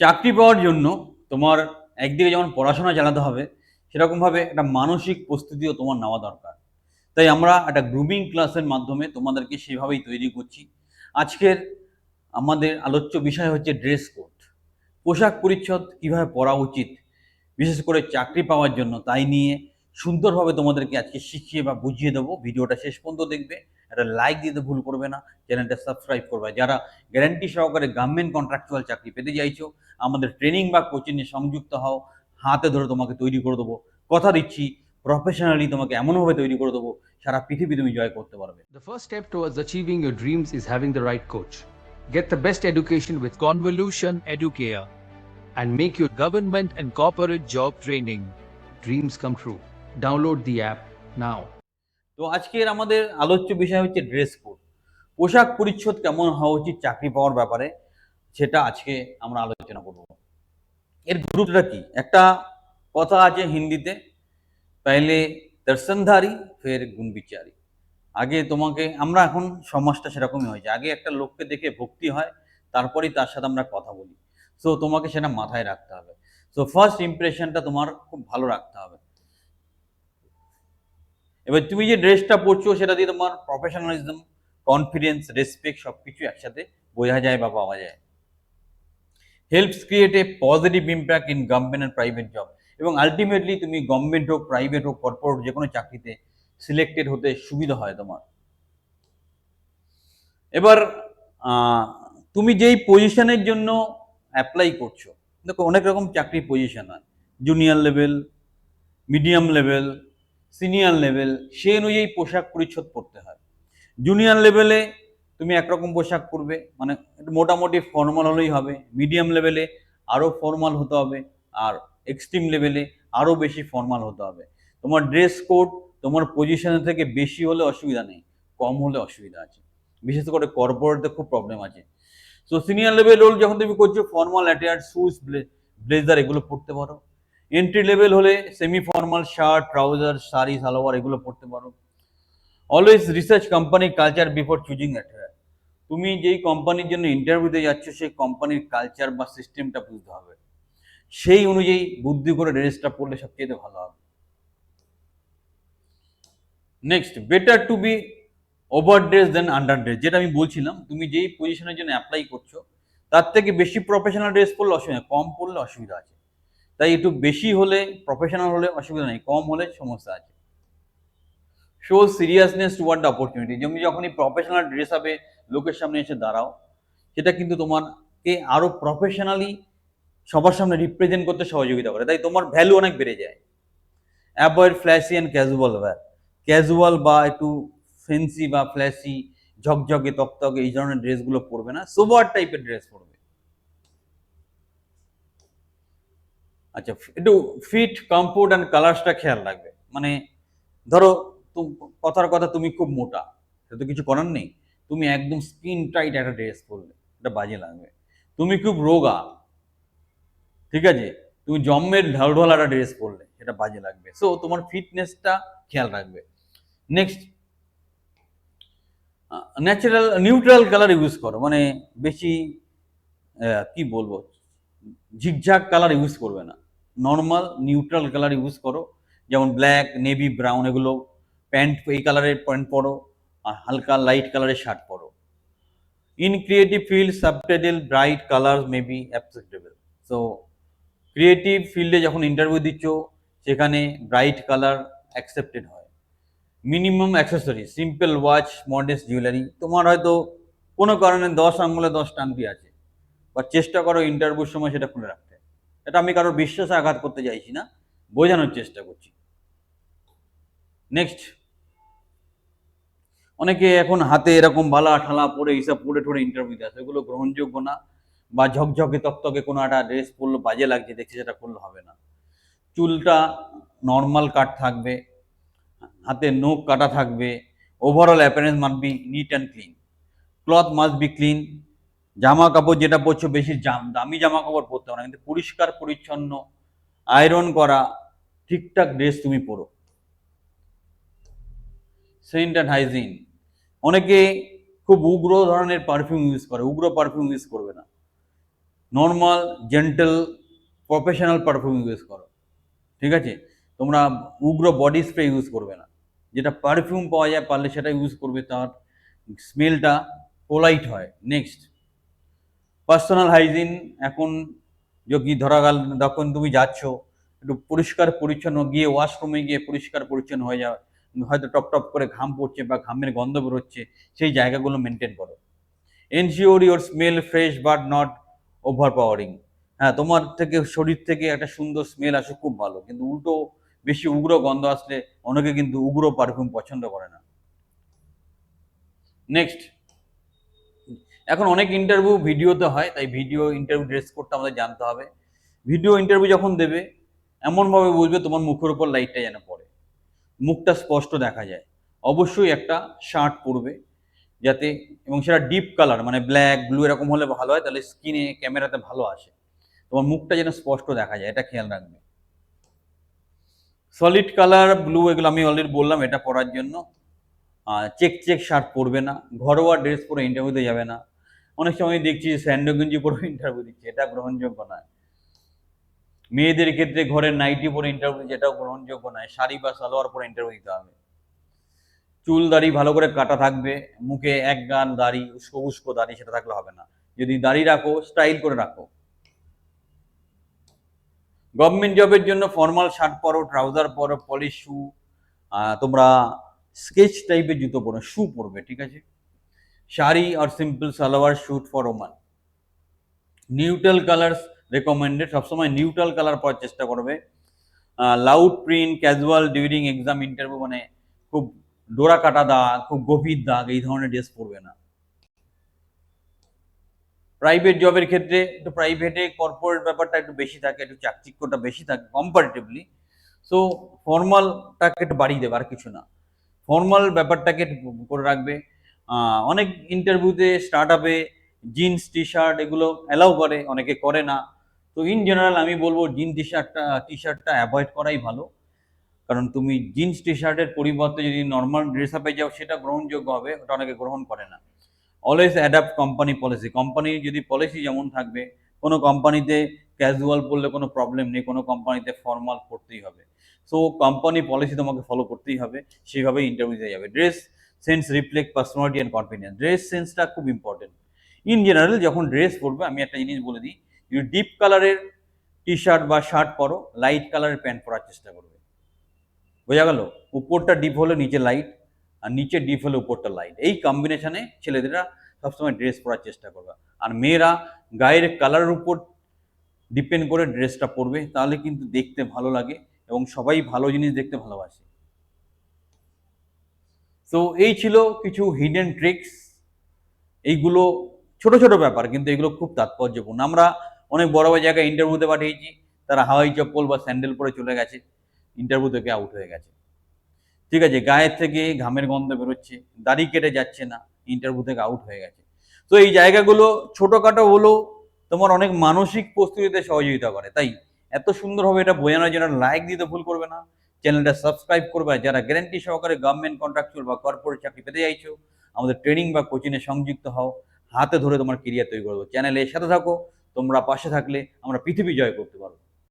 চাকরি পাওয়ার জন্য তোমার একদিকে যেমন পড়াশোনা চালাতে হবে, সেরকমভাবে একটা মানসিক প্রস্তুতিও তোমার নেওয়া দরকার। তাই আমরা একটা গ্রুমিং ক্লাসের মাধ্যমে তোমাদেরকে সেভাবেই তৈরি করছি। আজকের আমাদের আলোচ্য বিষয় হচ্ছে ড্রেস কোড পোশাক পরিচ্ছদ কীভাবে পরা উচিত, বিশেষ করে চাকরি পাওয়ার জন্য, তাই নিয়ে সুন্দরভাবে তোমাদেরকে আজকে শিখিয়ে বা বুঝিয়ে দেবো। ভিডিওটা শেষ পর্যন্ত দেখবে, একটা লাইক দিতে ভুল করবে না, চ্যানেলটা সাবস্ক্রাইব করবে। যারা গ্যারান্টি সহকারে গভর্নমেন্ট কন্ট্রাকচুয়াল চাকরি পেতে চাইছো আমাদের ট্রেনিং বা কোচিংয়ে সংযুক্ত হও হাতে ধরে তোমাকে তৈরি করে দেবো। কথা দিচ্ছি প্রফেশনালি তোমাকে এমনভাবে তৈরি করে দেবো সারা পৃথিবী তুমি জয় করতে পারবে। The first step towards achieving your dreams is having the right coach get the best education with Convolution Educare and make your government and corporate job training dreams come true download the app now তো আজকের আমাদের আলোচ্য বিষয় হচ্ছে dress code পোশাক পরিচ্ছদ কেমন হওয়া উচিত চাকরি পাওয়ার ব্যাপারে সেটা আজকে আমরা আলোচনা করব এর গ্রুপটা কি? একটা কথা আছে হিন্দিতে পেলে দর্শনধারী, ফের গুণ বিচারী আগে তোমাকে, আমরা এখন সমাজটা সেরকমই হয়েছে। আগে একটা লোককে দেখে ভক্তি হয়, তারপরেই তার সাথে আমরা কথা বলি। সো তোমাকে সেটা মাথায় রাখতে হবে। সো ফার্স্ট ইমপ্রেশনটা তোমার খুব ভালো রাখতে হবে। এবার তুমি যে ড্রেসটা পরছো, সেটা দিয়ে তোমার প্রফেশনালিজম কনফিডেন্স রেসপেক্ট সব কিছু একসাথে বোঝা যায় বা পাওয়া যায়। Helps create a positive impact in government and private job এবং আলটিমেটলি তুমি গভর্নমেন্ট হোক প্রাইভেট হোক কর্পোরেট যে কোনো চাকরিতে সিলেক্টেড হতে সুবিধা হয় তোমার। এবার তুমি যেই পজিশনের জন্য অ্যাপ্লাই করছ, দেখো অনেক রকম চাকরির পজিশন হয়। Junior level medium level senior level সেই অনুযায়ী পোশাক পরিচ্ছদ পরতে হয়। জুনিয়র লেভেলে তুমি একরকম পোশাক পরবে মানে মোটামুটি ফর্মাল হলেই হবে মিডিয়াম লেভেলে আরও ফর্মাল হতে হবে, আর এক্সট্রিম লেভেলে আরও বেশি ফর্মাল হতে হবে। তোমার ড্রেস কোড তোমার পজিশনের থেকে বেশি হলে অসুবিধা নেই, কম হলে অসুবিধা আছে। বিশেষ করে কর্পোরেটে খুব প্রবলেম আছে। সো সিনিয়র লেভেল রোল যখন তুমি করছ ফর্মাল অ্যাটায়ার শুজ ব্লেজার এগুলো পরতে পারো। এন্ট্রি লেভেল হলে semi formal shirt trouser sari salwar এগুলো পরতে পারো। Always research company culture before choosing attire তুমি যেই কোম্পানির জন্য ইন্টারভিউতে যাচ্ছ, সেই কোম্পানির কালচার বা সিস্টেমটা বুঝতে হবে। সেই অনুযায়ী বুদ্ধি করে ড্রেসটা পরলে সবচেয়ে ভালো হবে। Next better to be overdress than underdress যেটা আমি বলছিলাম, তুমি যেই পজিশনের জন্য অ্যাপ্লাই করছ, তার থেকে বেশি প্রফেশনাল ড্রেস পরলে অসুবিধা কম পরলে অসুবিধা আছে। তাই একটু বেশি হলে প্রফেশনাল হলে অসুবিধা নেই, কম হলে সমস্যা আছে। Show seriousness toward the opportunity তুমি যখনই প্রফেশনাল ড্রেস হবে লোকের সামনে এসে দাঁড়াও। সেটা কিন্তু তোমাকে আরও প্রফেশনালি সবার সামনে রিপ্রেজেন্ট করতে সহযোগিতা করে। তাই তোমার ভ্যালু অনেক বেড়ে যায়। Avoid flashy and casual wear casual বা একটু ফেন্সি বা ফ্ল্যাশি ঝকঝকে, তকতকে এই ধরনের ড্রেসগুলো পরবে না। সোবার টাইপের ড্রেস পরবে? আচ্ছা একটু ফিট কমফোর্ট অ্যান্ড কালার্সটা খেয়াল রাখবে। মানে ধরো কথার কথা তুমি খুব মোটা। সেটা তো কিছু করার নেই। তুমি একদম স্কিন টাইট একটা ড্রেস পরলে এটা বাজে লাগবে। তুমি খুব রোগা, ঠিক আছে? তুমি জম্মের ঢালঢাল একটা ড্রেস পরলে, সেটা বাজে লাগবে। সো তোমার ফিটনেসটা খেয়াল রাখবে। Next natural neutral colour use করো মানে বেশি কি বলব? ঝিকঝাক কালার ইউজ করবে না। নর্মাল নিউট্রাল কালার ইউজ করো। যেমন ব্ল্যাক নেভি ব্রাউন এগুলো প্যান্ট এই কালারের প্যান্ট পরো। আর হালকা লাইট কালারের শার্ট পরো। In creative field subtitle bright colour may be acceptable so creative ফিল্ডে যখন ইন্টারভিউ দিচ্ছ, সেখানে ব্রাইট কালার অ্যাকসেপ্টেড হয়। Minimum accessory simple watch modest jewellery তোমার হয়তো কোনো কারণে দশ আঙ্গুলে দশ টাঙ্কি আছে বা চেষ্টা করো ইন্টারভিউর সময় সেটা খুলে রাখতে। এটা আমি কারোর বিশ্বাসে আঘাত করতে চাইছি না, বোঝানোর চেষ্টা করছি। নেক্সট অনেকে এখন হাতে এরকম বালা ঠালা পরে এইসব পরে ঠরে ইন্টারভিউ দেয়, সেগুলো গ্রহণযোগ্য না বা ঝকঝকে তকতকে কোনো একটা ড্রেস পরলো বাজে লাগছে, দেখছি সেটা করলে হবে না। চুলটা নর্মাল কাট থাকবে, হাতে নখ কাটা থাকবে overall appearance must be neat and clean cloth must be clean জামা কাপড় যেটা পরছো বেশি জাম, দামি জামা কাপড় পরতে হবে না, কিন্তু পরিষ্কার, পরিচ্ছন্ন আয়রন করা, ঠিকঠাক ড্রেস তুমি পরো। সেন্ট অ্যান্ড হাইজিন অনেকে খুব উগ্র ধরনের পারফিউম ইউজ করে, উগ্র পারফিউম ইউজ করবে না। Normal gentle professional perfume use করো। ঠিক আছে? তোমরা উগ্র বডি স্প্রে ইউজ করবে না। যেটা পারফিউম পাওয়া যায়, পারলে সেটা ইউজ করবে, তার স্মেলটা পোলাইট হয়। নেক্সট পার্সোনাল হাইজিন এখন যদি ধরা গেল যখন তুমি যাচ্ছ, একটু পরিষ্কার পরিচ্ছন্ন, গিয়ে ওয়াশরুমে গিয়ে পরিষ্কার পরিচ্ছন্ন হয়ে যাও। হয়তো টপ টপ করে ঘাম পড়ছে বা ঘামের গন্ধ বেরোচ্ছে, সেই জায়গাগুলো মেনটেন করো। Ensure your smell fresh but not overpowering হ্যাঁ তোমার থেকে, শরীর থেকে একটা সুন্দর স্মেল আসে খুব ভালো, কিন্তু উল্টো বেশি উগ্র গন্ধ আসলে অনেকে কিন্তু উগ্র পারফিউম পছন্দ করে না। নেক্সট এখন অনেক ইন্টারভিউ ভিডিওতে হয়, তাই ভিডিও ইন্টারভিউ ড্রেস কোডটা আমাদের জানতে হবে। ভিডিও ইন্টারভিউ যখন দেবে, এমনভাবে বুঝবে তোমার মুখের উপর লাইটটা যেন পড়ে। মুখটা স্পষ্ট দেখা যায়। অবশ্যই একটা শার্ট পরবে যাতে, এবং সেটা ডিপ কালার মানে ব্ল্যাক, ব্লু এরকম হলে ভালো হয়, তাহলে স্কিনে, ক্যামেরাতে ভালো আসে। তোমার মুখটা যেন স্পষ্ট দেখা যায়, এটা খেয়াল রাখবে। সলিড কালার, ব্লু এগুলো আমি অলরেডি বললাম, এটা পরার জন্য। চেক চেক শার্ট পরবে না, ঘরোয়া ড্রেস পরে ইন্টারভিউতে যাবে না। অনেক সময় দেখছি স্যান্ডো গেঞ্জি পরে ইন্টারভিউ দিচ্ছে, এটা গ্রহণযোগ্য নয়। মেয়েদের ক্ষেত্রে ঘরের নাইটি পরে ইন্টারভিউ যেটাও গ্রহণযোগ্য নয়, শাড়ি বা সালোয়ার পরে ইন্টারভিউ দিতে হবে। চুল, দাড়ি ভালো করে কাটা থাকবে, মুখে এক গান দাড়ি, উস্কো উস্কো দাড়ি সেটা থাকলে হবে না। যদি দাড়ি রাখো স্টাইল করে রাখো। গভর্নমেন্ট জবের জন্য ফর্মাল শার্ট পরো ট্রাউজার পরো পলিশ শু তোমরা স্কেচ টাইপের জুতো পরো শু পরবে, ঠিক আছে? শাড়ি আর simple salwar suit for woman neutral colours recommended সবসময় নিউট্রাল কালার পরার চেষ্টা করবে। Loud print casual during exam interview মানে খুব ডোরা কাটা দাগ, খুব গভীর দাগ, এই ধরনের ড্রেস পরবে না। প্রাইভেট জবের ক্ষেত্রে একটু প্রাইভেটে কর্পোরেট ব্যাপারটা একটু বেশি থাকে, একটু চাকচিক্যটা বেশি থাকে কম্পারেটিভলি সো ফর্মালটাকে একটু বাড়িয়ে দেবে, আর কিছু না। ফর্মাল ব্যাপারটাকে করে রাখবে। অনেক ইন্টারভিউতে স্টার্ট আপে জিন্স টি শার্ট এগুলো অ্যালাউ করে, অনেকে করে না। তো ইন জেনারেল আমি বলব জিন টি শার্টটা টি শার্টটা অ্যাভয়েড করাই ভালো। কারণ তুমি জিন্স টি শার্টের পরিবর্তে যদি নর্মাল ড্রেস আপে যাও, সেটা গ্রহণযোগ্য হবে, ওটা অনেকে গ্রহণ করে না। Always adapt company policy company যদি পলিসি যেমন থাকবে, কোনো কোম্পানিতে ক্যাজুয়াল পড়লে কোনো প্রবলেম নেই, কোনো কোম্পানিতে ফর্মাল পড়তেই হবে। সো কোম্পানি পলিসি তোমাকে ফলো করতেই হবে সেইভাবেই ইন্টারভিউতে যাবে। Dress sense reflect personality and confidence dress সেন্সটা খুব ইম্পর্টেন্ট ইন জেনারেল যখন ড্রেস পরবে, আমি একটা জিনিস বলে দিই যদি ডিপ কালারের টি শার্ট বা শার্ট পরো লাইট কালারের প্যান্ট পরার চেষ্টা করবে। বোঝা গেল? উপরটা ডিপ হলে নিচে লাইট আর নিচে ডিপ হলে উপরটা লাইট এই কম্বিনেশনে ছেলেদেরা সবসময় ড্রেস পরার চেষ্টা করবে। আর মেয়েরা গায়ের কালারের উপর ডিপেন্ড করে ড্রেসটা পরবে, তাহলে কিন্তু দেখতে ভালো লাগে এবং সবাই ভালো জিনিস দেখতে ভালোবাসে। তো এই ছিল কিছু হিডেন ট্রিক্স এইগুলো ছোট ছোট ব্যাপার, কিন্তু এগুলো খুব তাৎপর্যপূর্ণ। আমরা অনেক বড় বড় জায়গায় ইন্টারভিউতে পাঠিয়েছি। তারা হাওয়াই চপ্পল বা স্যান্ডেল পরে চলে গেছে। ইন্টারভিউ থেকে আউট হয়ে গেছে। ঠিক আছে, গায়ের থেকে ঘামের গন্ধ বেরোচ্ছে, দাড়ি কেটে যাচ্ছে না ইন্টারভিউ থেকে আউট হয়ে গেছে। তো এই জায়গাগুলো ছোটোখাটো হলেও তোমার অনেক মানসিক প্রস্তুতিতে সহযোগিতা করে। তাই এত সুন্দরভাবে এটা বোঝানোর জন্য লাইক দিতে ভুল করবে না। চ্যানেলটা সাবস্ক্রাইব করবে। যারা গ্যারান্টি সহকারে গভর্নমেন্ট কন্ট্রাকচুয়াল বা কর্পোরেট চাকরি পেতে চাইছো, আমাদের ট্রেনিং বা কোচিংয়ে সংযুক্ত হও। হাতে ধরে তোমার কেরিয়ার তৈরি করব। চ্যানেলের সাথে থাকো। তোমরা পাশে থাকলে আমরা পৃথিবী জয় করতে পারব।